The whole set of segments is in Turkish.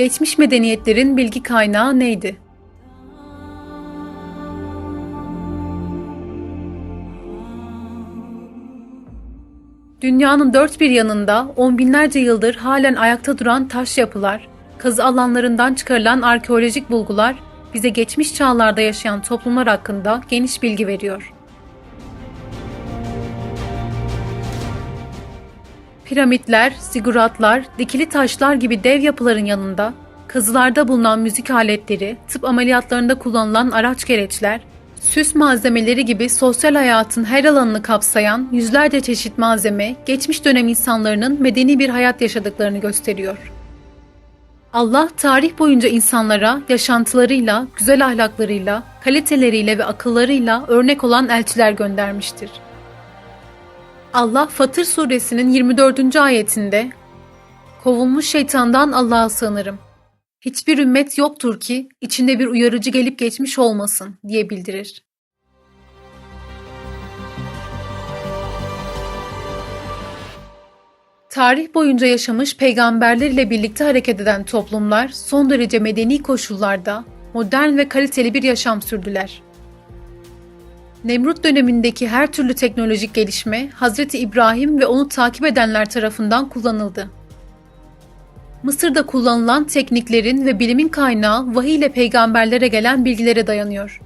Geçmiş medeniyetlerin bilgi kaynağı neydi? Dünyanın dört bir yanında on binlerce yıldır halen ayakta duran taş yapılar, kazı alanlarından çıkarılan arkeolojik bulgular bize geçmiş çağlarda yaşayan toplumlar hakkında geniş bilgi veriyor. Piramitler, ziguratlar, dikili taşlar gibi dev yapıların yanında kazılarda bulunan müzik aletleri, tıp ameliyatlarında kullanılan araç gereçler, süs malzemeleri gibi sosyal hayatın her alanını kapsayan yüzlerce çeşit malzeme, geçmiş dönem insanlarının medeni bir hayat yaşadıklarını gösteriyor. Allah tarih boyunca insanlara yaşantılarıyla, güzel ahlaklarıyla, kaliteleriyle ve akıllarıyla örnek olan elçiler göndermiştir. Allah Fatır suresinin 24. ayetinde Kovulmuş şeytandan Allah'a sığınırım. Hiçbir ümmet yoktur ki içinde bir uyarıcı gelip geçmiş olmasın diye bildirir. Tarih boyunca yaşamış peygamberler ile birlikte hareket eden toplumlar son derece medeni koşullarda modern ve kaliteli bir yaşam sürdüler. Nemrut dönemindeki her türlü teknolojik gelişme Hazreti İbrahim ve onu takip edenler tarafından kullanıldı. Mısır'da kullanılan tekniklerin ve bilimin kaynağı vahiy ile peygamberlere gelen bilgilere dayanıyor.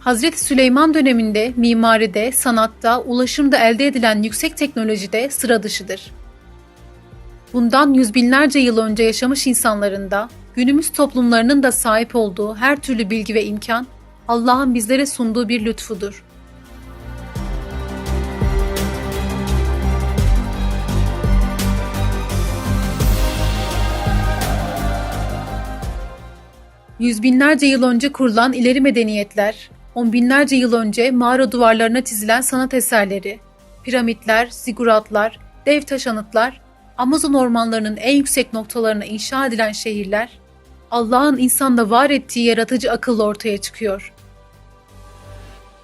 Hazreti Süleyman döneminde mimaride, sanatta, ulaşımda elde edilen yüksek teknolojide sıra dışıdır. Bundan yüz binlerce yıl önce yaşamış insanların da, günümüz toplumlarının da sahip olduğu her türlü bilgi ve imkan, Allah'ın bizlere sunduğu bir lütfudur. Yüz binlerce yıl önce kurulan ileri medeniyetler, on binlerce yıl önce mağara duvarlarına çizilen sanat eserleri, piramitler, ziguratlar, dev taş anıtlar, Amazon ormanlarının en yüksek noktalarına inşa edilen şehirler, Allah'ın insanda var ettiği yaratıcı akılla ortaya çıkıyor.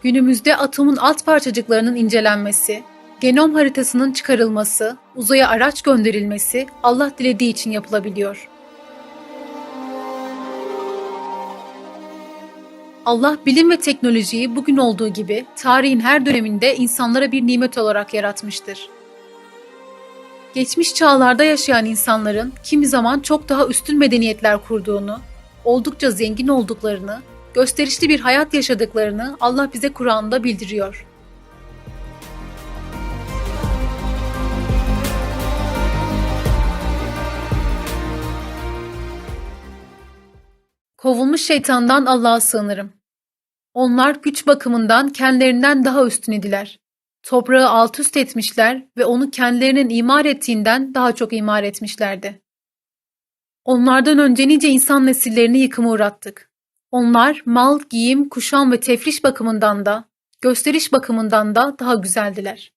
Günümüzde atomun alt parçacıklarının incelenmesi, genom haritasının çıkarılması, uzaya araç gönderilmesi Allah dilediği için yapılabiliyor. Allah bilim ve teknolojiyi bugün olduğu gibi tarihin her döneminde insanlara bir nimet olarak yaratmıştır. Geçmiş çağlarda yaşayan insanların kimi zaman çok daha üstün medeniyetler kurduğunu, oldukça zengin olduklarını, gösterişli bir hayat yaşadıklarını Allah bize Kur'an'da bildiriyor. Kovulmuş şeytandan Allah'a sığınırım. Onlar güç bakımından kendilerinden daha üstün idiler. Toprağı alt üst etmişler ve onu kendilerinin imar ettiğinden daha çok imar etmişlerdi. Onlardan önce nice insan nesillerini yıkıma uğrattık. Onlar mal, giyim, kuşam ve tefriş bakımından da, gösteriş bakımından da daha güzeldiler.